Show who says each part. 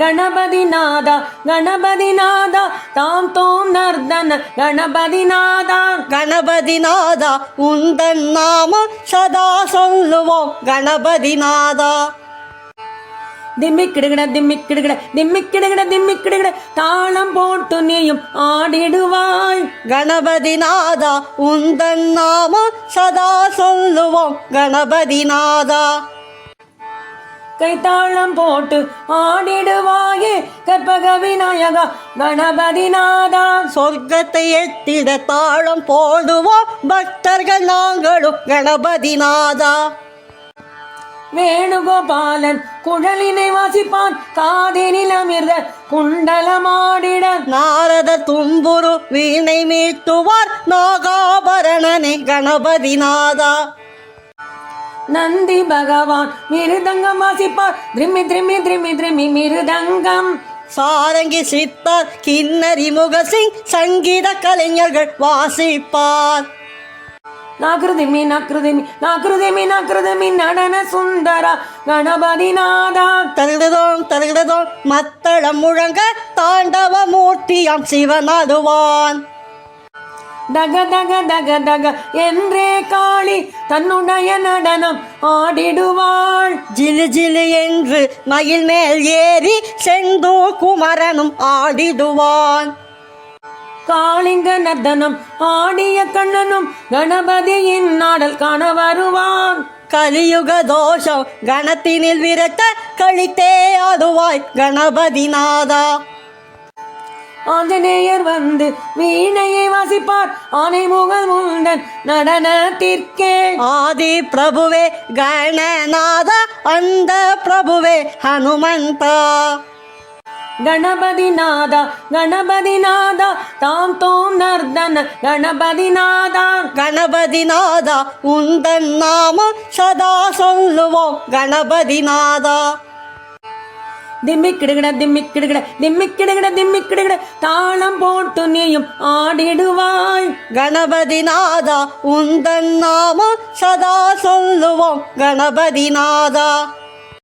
Speaker 1: ಗಣಪತಿ ನಾದ ಗಣಪತಿ ನಾದ ತಾಂ ತೋಂ ನರ್ದನ ಗಣಪತಿ ನಾದ
Speaker 2: கணபதிநாதா உந்தன் நாமம் சதா சொல்லுவோம் கணபதிநாதா
Speaker 1: திம்மிக்கிடுகிட திம்மிக்கிடுகிட திம்மிக்கிடுகிட திம்மிக்கிடுகிட தாளம் போட்டு நீயும் ஆடிடுவாய்
Speaker 2: கணபதிநாதா உந்தன் நாமம் சதா சொல்லுவோம் கணபதிநாதா
Speaker 1: கைத்தாளம் போட்டு ஆடிடுவாயே. கற்பக விநாயகா கணபதி நாதா
Speaker 2: சொர்க்கத்தை எட்டிட தாளம் போடுவோம் பக்தர்கள் நாங்களும் கணபதிநாதா.
Speaker 1: வேணுகோபாலன் குழலினை வாசிப்பான். காதினில் அமிர்த குண்டலமாடிட.
Speaker 2: நாரத தும்புரு வீணை மீட்டுவார். நாகாபரணனே கணபதிநாதா.
Speaker 1: நந்தி பகவான் மிருதங்கம் வாசிப்பார். திரிமி திரிமி திரிமி திரிமி மிருதங்கம்.
Speaker 2: சாரங்கி சித்தார் கிண்ணரி முகசிங் சங்கீத கலைஞர்கள் வாசிப்பார்.
Speaker 1: நாக்கிருதிமி நாக்கிருதிமி நாக்கிருதிமி நாக்கிருதிமி நடன சுந்தரா கணபதி நாதா
Speaker 2: தருகிறதோம் தருகிறதோம் மத்தளம் முழங்க தாண்டவ மூர்த்தியாம் சிவனாடுவான்
Speaker 1: தக தக தக தக என்றே காளி தன்னுடைய நடனம் ஆடிடுவாள்.
Speaker 2: ஜிலு ஜிலு என்று மயில் மேல் ஏறி செந்தூர் குமரனும் ஆடிடுவான்.
Speaker 1: காளிங்க நர்தனம் ஆடிய கண்ணனும் கணபதியின் நாடல் காண வருவான்.
Speaker 2: கலியுக தோஷம் கணத்தினில் விரட்ட கழித்தே ஆடுவாய் கணபதிநாதா
Speaker 1: ஆஞ்சநேயர் வந்து வீணையை வாசிப்பார் ஆனை முகல் முந்தன் நடனத்திற்கே
Speaker 2: ஆதி பிரபுவே கணநாத அந்த பிரபுவே ஹனுமந்தா
Speaker 1: ಗಣಪತಿ ನಾದ ಗಣಪತಿ ನಾದ ತಾಂ ತೋಂ ನರ್ದನ ಗಣಪತಿ ನಾದ
Speaker 2: கணபதிநாதா உந்தன் நாமம் சதா
Speaker 1: ദിമ്മിക്കിടുകിട ദിമ്മിക്കിടുകിട ദിമ്മിക്കിടുകിട ദിമ്മിക്കിടുകിട. താളം പോട്ടു നീയും ആടിടുവാൻ.
Speaker 2: ഗണപതിനാഥ ഉന്തൻ നാമ സദാ സൊല്ലുവോ ഗണപതിനാഥ